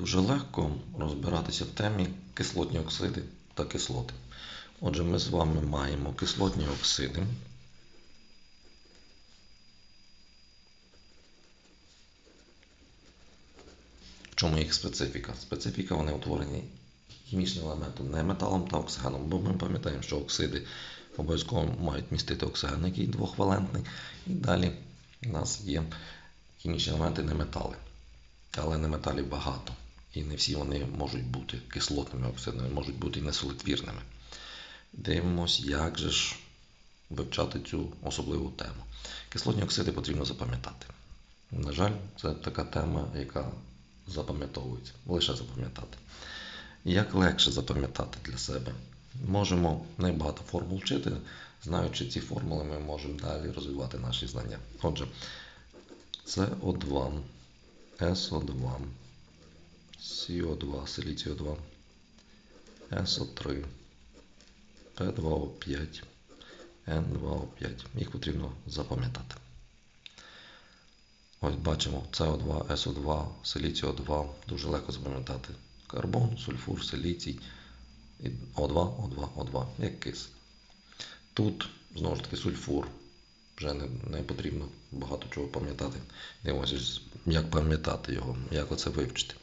Дуже легко розбиратися в темі кислотні оксиди та кислоти. Отже, ми з вами маємо кислотні оксиди. В чому їх специфіка? Специфіка вони утворені хімічним елементом не металом та оксигеном, бо ми пам'ятаємо, що оксиди обов'язково мають містити оксиген, який двохвалентний. І далі у нас є хімічні елементи не метали. Але не металів багато. І не всі вони можуть бути кислотними оксидами, можуть бути і несолитвірними. Дивимось, як же ж вивчати цю особливу тему. Кислотні оксиди потрібно запам'ятати. На жаль, це така тема, яка запам'ятовується, лише запам'ятати. Як легше запам'ятати для себе? Можемо небагато формул вчити, знаючи ці формули, ми можемо далі розвивати наші знання. Отже, СО2, СО2, СО2, силіцій 2 СО3, П2О5, Н2О5. Їх потрібно запам'ятати. Ось бачимо СО2, СО2, силіцій О2. Дуже легко запам'ятати. Карбон, сульфур, силіцій, О2, О2, О2, як кис. Тут, знову ж таки, сульфур. Вже не, не потрібно багато чого пам'ятати. Дивимося, як пам'ятати його, як оце вивчити.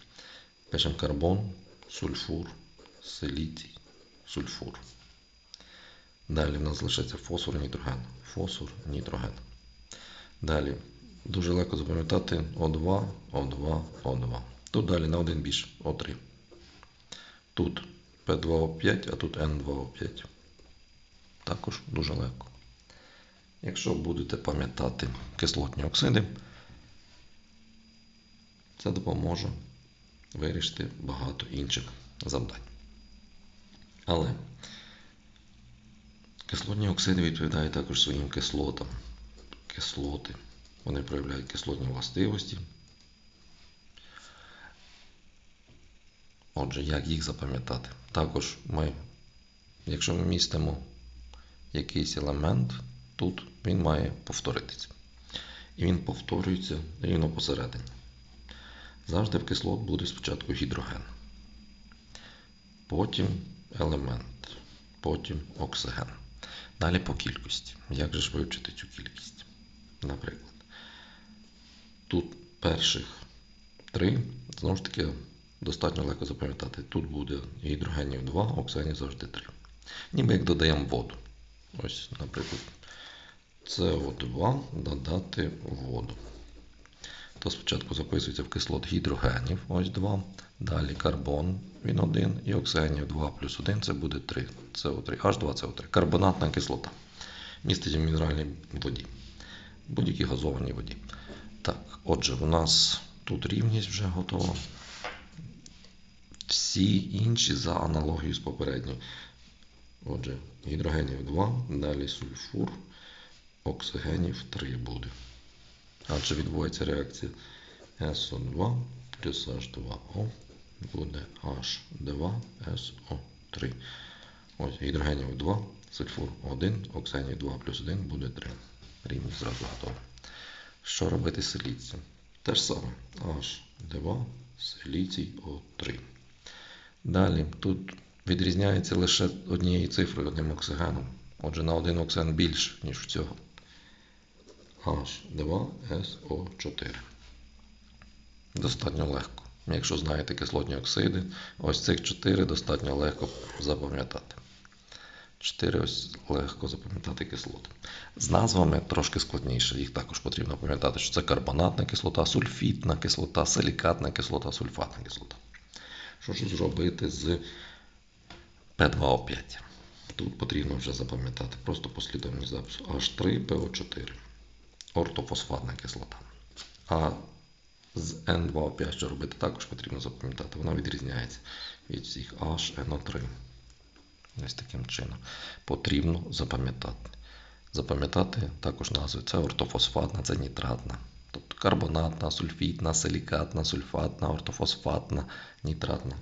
Пишемо карбон, сульфур, силіцій, сульфур. Далі в нас лишиться фосфор, і нітроген. Фосфор, нітроген. Далі дуже легко запам'ятати О2, О2, О2. Тут далі на один більше О3. Тут П2О5, а тут Н2О5. Також дуже легко. Якщо будете пам'ятати кислотні оксиди, це допоможе вирішити багато інших завдань. Але кислотні оксиди відповідають також своїм кислотам. Кислоти. Вони проявляють кислотні властивості. Отже, як їх запам'ятати? Також ми, якщо ми містимо якийсь елемент, тут він має повторитися. І він повторюється рівно посередині. Завжди в кислот буде спочатку гідроген, потім елемент, потім оксиген. Далі по кількості. Як же ж вивчити цю кількість? Наприклад, тут перших три, знову ж таки, достатньо легко запам'ятати. Тут буде гідрогенів 2, оксигенів завжди 3. Ніби як додаємо воду. Ось, наприклад, СО2 додати воду. То спочатку записується в кислот гідрогенів, ось 2. Далі карбон, він 1, і оксигенів 2 плюс 1 це буде 3. СО3, H2CO3. Карбонатна кислота. Містить в мінеральній воді. Будь-якій газованій воді. Так, отже, в нас тут рівність вже готова. Всі інші за аналогією з попередньою. Отже, гідрогенів 2, далі сульфур, оксигенів 3 буде. Адже відбувається реакція SO2 плюс H2O буде H2SO3. Ось гідрогенів 2, сульфур 1, оксигенів 2 плюс 1 буде 3. Рівність зразу готова. Що робити з силіцієм? Те ж саме H2, силіцій O3. Далі тут відрізняється лише однією цифрою, одним оксигеном. Отже, на один оксиген більше, ніж в цього. H2SO4. Достатньо легко. Якщо знаєте кислотні оксиди, ось цих 4 достатньо легко запам'ятати. 4 ось легко запам'ятати кислоти. З назвами трошки складніше. Їх також потрібно пам'ятати, що це карбонатна кислота, сульфітна кислота, силікатна кислота, сульфатна кислота. Що ж зробити з П2О5? Тут потрібно вже запам'ятати просто послідовність запису H3PO4 ортофосфатна кислота. А з N2O5 що робити також потрібно запам'ятати. Вона відрізняється від всіх HNO3. Ось таким чином. Потрібно запам'ятати. Запам'ятати також назви. Це ортофосфатна, це нітратна. Тобто карбонатна, сульфітна, силікатна, сульфатна, ортофосфатна, нітратна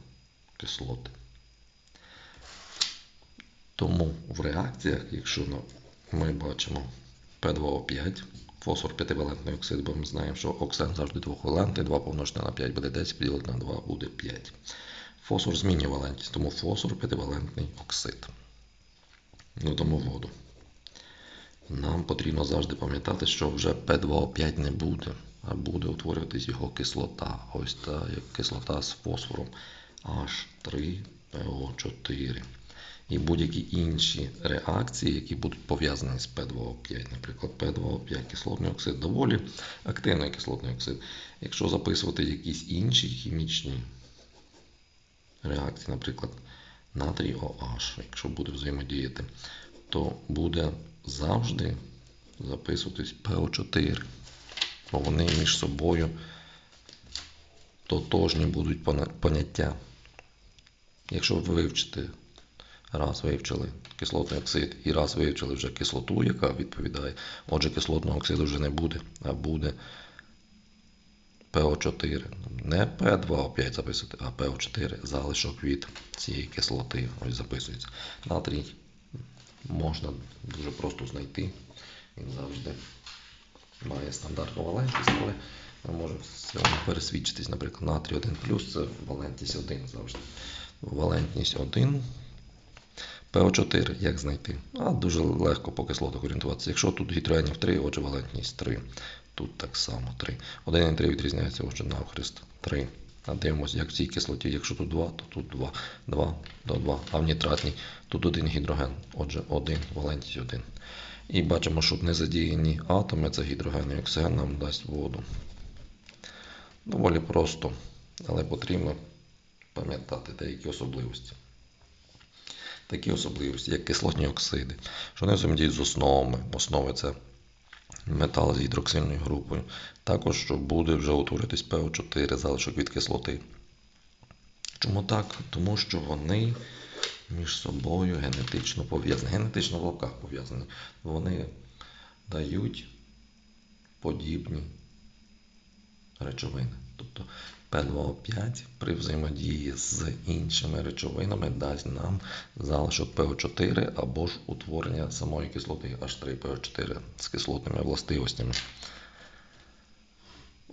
кислоти. Тому в реакціях, якщо ми бачимо П2О5, Фосфор п'ятивалентний оксид, бо ми знаємо, що оксен завжди двохвалентний, 2 помножити на 5 буде 10, поділити на 2 буде 5. Фосфор змінює валентність, тому фосфор п'ятивалентний оксид. Додамо воду. Нам потрібно завжди пам'ятати, що вже P2O5 не буде, а буде утворюватись його кислота. Ось та кислота з фосфором H3PO4. І будь-які інші реакції, які будуть пов'язані з P2O5. Наприклад, P2O5 кислотний оксид доволі активний кислотний оксид. Якщо записувати якісь інші хімічні реакції, наприклад, натрій OH, якщо буде взаємодіяти, то буде завжди записуватись ПО4. Бо вони між собою тотожні будуть поняття. Якщо ви вивчите, раз вивчили кислотний оксид і раз вивчили вже кислоту, яка відповідає, отже, кислотного оксиду вже не буде, а буде ПО4. Не П2O5 записувати, а ПО4 залишок від цієї кислоти. Ось записується. Натрій можна дуже просто знайти. Він завжди має стандартну валентність, але ми можемо пересвідчитись. Наприклад, натрій 1 це валентність 1 завжди. Валентність 1. ПО4 як знайти? А дуже легко по кислотах орієнтуватися. Якщо тут гідрогенів 3, отже валентність 3. Тут так само 3. 1 і 3 відрізняється, отже навхрест 3. А дивимося, як в цій кислоті. Якщо тут 2, то тут 2. 2 до 2. А в нітратній тут один гідроген. Отже, 1, валентність 1. І бачимо, що не задіяні атоми, це гідроген і оксиген нам дасть воду. Доволі просто, але потрібно пам'ятати деякі особливості. Такі особливості, як кислотні оксиди, що вони взаємодіють з основами. Основи це метал з гідроксильною групою. Також що буде вже утворитись ПО4 залишок від кислоти. Чому так? Тому що вони між собою генетично пов'язані. Генетично в лапках пов'язані. Вони дають подібні речовини. Тобто P2O5 при взаємодії з іншими речовинами дасть нам залишок ПО4 або ж утворення самої кислоти H3PO4 з кислотними властивостями.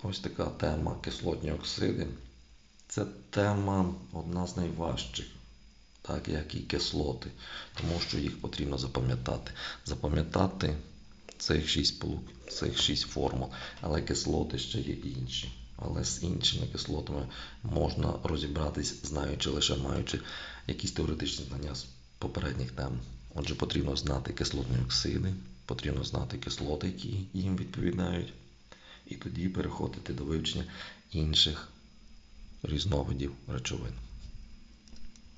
Ось така тема кислотні оксиди. Це тема одна з найважчих, так як і кислоти, тому що їх потрібно запам'ятати. Запам'ятати цих шість сполук, цих шість формул, але кислоти ще є інші. Але з іншими кислотами можна розібратись, знаючи лише маючи якісь теоретичні знання з попередніх тем. Отже, потрібно знати кислотні оксиди, потрібно знати кислоти, які їм відповідають, і тоді переходити до вивчення інших різновидів речовин.